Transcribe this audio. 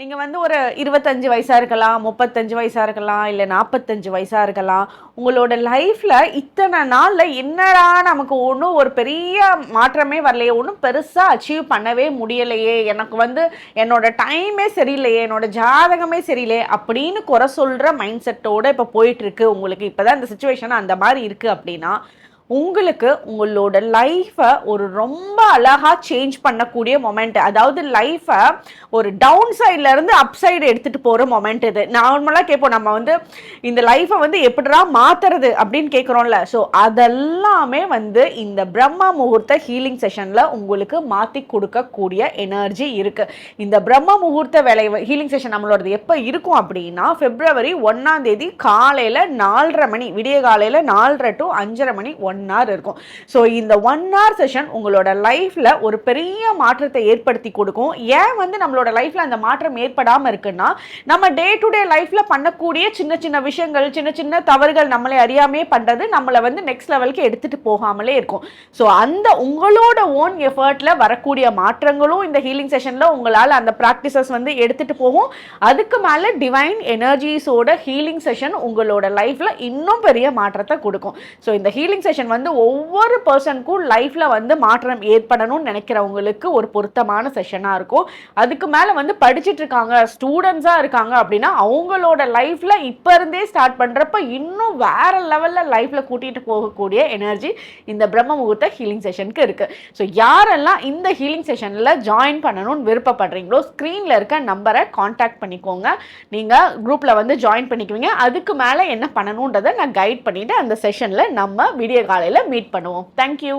நீங்கள் வந்து ஒரு இருபத்தஞ்சு வயசாக இருக்கலாம் முப்பத்தஞ்சு வயசாக இருக்கலாம் இல்லை நாற்பத்தஞ்சு வயசாக இருக்கலாம். உங்களோட லைஃப்பில் இத்தனை நாளில் என்னடா நமக்கு ஒன்றும் ஒரு பெரிய மாற்றமே வரலையே ஒன்றும் பெருசாக அச்சீவ் பண்ணவே முடியலையே. எனக்கு வந்து என்னோட டைமே சரியில்லையே என்னோட ஜாதகமே சரியில்லையே அப்படின்னு குறை சொல்கிற மைண்ட் செட்டோடு இப்போ போயிட்டுருக்கு உங்களுக்கு இப்போ தான் இந்த சுச்சுவேஷன் அந்த மாதிரி இருக்குது அப்படின்னா உங்களுக்கு உங்களோட லைஃப்பை ஒரு ரொம்ப அழகாக சேஞ்ச் பண்ணக்கூடிய மொமெண்ட் அதாவது லைஃப்பை ஒரு டவுன் சைட்லேருந்து அப் சைடு எடுத்துகிட்டு போகிற மொமெண்ட் இது. நார்மலாக கேட்போம் நம்ம வந்து இந்த லைஃப்பை வந்து எப்படிடா மாற்றுறது அப்படின்னு கேட்குறோம்ல ஸோ அதெல்லாமே வந்து இந்த பிரம்ம முகூர்த்த ஹீலிங் செஷனில் உங்களுக்கு மாற்றி கொடுக்கக்கூடிய எனர்ஜி இருக்குது இந்த பிரம்ம முகூர்த்த வேலை ஹீலிங் செஷன் நம்மளோடது எப்போ இருக்கும் அப்படின்னா பிப்ரவரி ஒன்றாம் தேதி காலையில் நாலரை மணி விடிய காலையில் நாலரை டு அஞ்சரை மணி ஒன் ஒன் ஹவர் இருக்கும். ஸோ இந்த ஒன் ஹவர் செஷன் உங்களோட லைஃப்பில் ஒரு பெரிய மாற்றத்தை ஏற்படுத்தி கொடுக்கும். ஏன் வந்து நம்மளோட லைஃப்பில் அந்த மாற்றம் ஏற்படாமல் இருக்குன்னா நம்ம டே டு டே லைஃப்பில் பண்ணக்கூடிய சின்ன சின்ன விஷயங்கள் சின்ன சின்ன தவறுகள் நம்மளை அறியாமே பண்ணுறது நம்மளை வந்து நெக்ஸ்ட் லெவலுக்கு எடுத்துகிட்டு போகாமலே இருக்கும். ஸோ அந்த உங்களோட ஓன் எஃபர்ட்டில் வரக்கூடிய மாற்றங்களும் இந்த ஹீலிங் செஷனில் உங்களால் அந்த ப்ராக்டிசஸ் வந்து எடுத்துகிட்டு போகும். அதுக்கு மேலே டிவைன் எனர்ஜிஸோட ஹீலிங் செஷன் உங்களோட லைஃப்பில் இன்னும் பெரிய மாற்றத்தை கொடுக்கும். ஸோ இந்த ஹீலிங் செஷன் வந்து ஒவ்வொரு பர்சனுக்கும் லைஃப்பில் வந்து மாற்றம் ஏற்படணும்னு நினைக்கிறவங்களுக்கு ஒரு பொருத்தமான செஷனாக இருக்கும். அதுக்கு மேலே வந்து படிச்சுட்டு இருக்காங்க ஸ்டூடெண்ட்ஸாக இருக்காங்க அப்படின்னா அவங்களோட லைஃப்பில் இப்போ இருந்தே ஸ்டார்ட் பண்ணுறப்ப இன்னும் வேறு லெவலில் லைஃப்பில் கூட்டிகிட்டு போகக்கூடிய எனர்ஜி இந்த பிரம்ம முகூர்த்த ஹீலிங் செஷனுக்கு இருக்குது ஸோ யாரெல்லாம் இந்த ஹீலிங் செஷனில் ஜாயின் பண்ணணும்னு விருப்பப்படுறீங்களோ ஸ்க்ரீனில் இருக்க நம்பரை காண்டாக்ட் பண்ணிக்கோங்க. நீங்கள் குரூப்பில் வந்து ஜாயின் பண்ணிக்குவீங்க. அதுக்கு மேலே என்ன பண்ணணுன்றதை நான் கைட் பண்ணிவிட்டு அந்த செஷனில் நம்ம வீடியோ காலையில் மீட் பண்ணுவோம். தேங்க்யூ